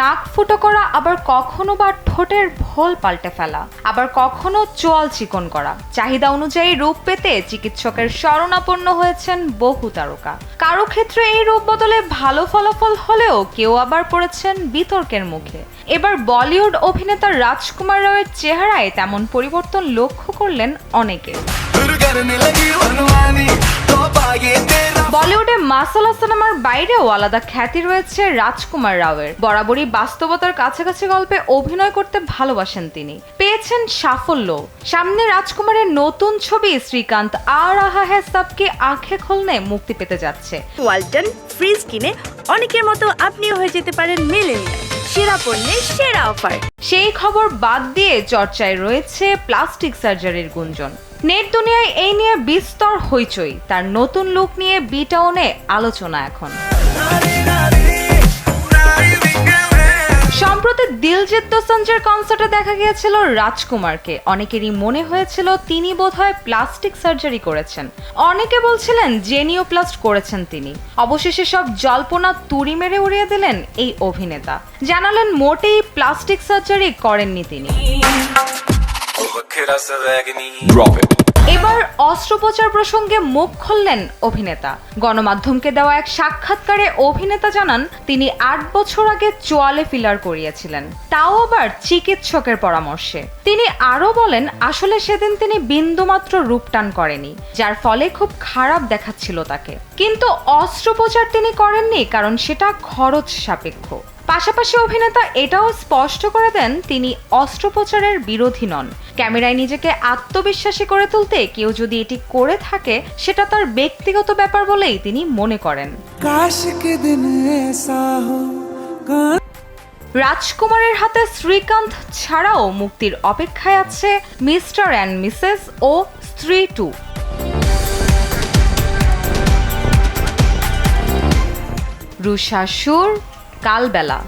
নাক ফুটো করা, আবার কখনো বা ঠোঁটের ভোল পাল্টে ফেলা, আবার কখনো চোয়াল চিকন করা। চাহিদা অনুযায়ী রূপ পেতে চিকিৎসকের শরণাপন্ন হয়েছেন বহু তারকা। কারও ক্ষেত্রে এই রূপ বদলে ভালো ফলাফল হলেও কেউ আবার পড়েছেন বিতর্কের মুখে। এবার বলিউড অভিনেতা রাজকুমার রাওয়ের চেহারায় তেমন পরিবর্তন লক্ষ্য করলেন অনেকে। মাসালা সিনেমার বাইরেও আলাদা খ্যাতি রয়েছে রাজকুমার রাওয়ের। বরাবরই বাস্তবতার কাছাকাছি গল্পে অভিনয় করতে ভালোবাসেন তিনি। পেয়েছেন সাফল্য। সামনে রাজকুমারের নতুন ছবি শ্রীকান্ত আর আহা হ্যাঁ সাবকে আঁখে খোলনে মুক্তি পেতে যাচ্ছে। ওয়ালটন ফ্রিজ কিনে অনেকের মতো আপনিও হয়ে যেতে পারেন মেলেনিয়া সেরা পণ্যের সেরা অফার। সেই খবর বাদ দিয়ে চর্চায় রয়েছে প্লাস্টিক সার্জারির গুঞ্জন। নেট দুনিয়ায় এই নিয়ে বিস্তর হইচই। তার নতুন লুক নিয়ে বিটাউনে আলোচনা এখন। দিলজিৎ দোসাঞ্জের কনসার্টে দেখা গিয়েছিল রাজকুমারকে। অনেকেরই মনে হয়েছিল তিনি বোধহয় প্লাস্টিক সার্জারি করেছেন। অনেকে বলছিলেন জেনিওপ্লাস্ট করেছেন তিনি। অবশেষে সব জল্পনা তুড়ি মেরে উড়িয়ে দিলেন এই অভিনেতা। জানালেন মোটেই প্লাস্টিক সার্জারি করেননি তিনি। এবার অস্ত্রোপচার প্রসঙ্গে মুখ খুললেন অভিনেতা। গণমাধ্যমকে দেওয়া এক সাক্ষাৎকারে অভিনেতা জানান, তিনি আট বছর আগে চোয়ালে ফিলার করিয়েছিলেন। তাও আবার চিকিৎসকের পরামর্শে। তিনি আরও বলেন, আসলে সেদিন তিনি বিন্দুমাত্র রূপটান করেনি, যার ফলে খুব খারাপ দেখাচ্ছিল তাকে। কিন্তু অস্ত্রোপচার তিনি করেননি, কারণ সেটা খরচ সাপেক্ষ। পাশাপাশি অভিনেতা এটাও স্পষ্ট করে দেন তিনি অস্ত্রোপচারের বিরোধী নন। ক্যামেরায় নিজেকে আত্মবিশ্বাসী করে তুলতে কেউ যদি এটি করে থাকে সেটা তার ব্যক্তিগত ব্যাপার বলেই তিনি মনে করেন। রাজকুমারের হাতে শ্রীকান্ত ছাড়াও মুক্তির অপেক্ষায় আছে মিস্টার অ্যান্ড মিসেস ও স্ত্রী টু। রুষাসুর কালবেলা।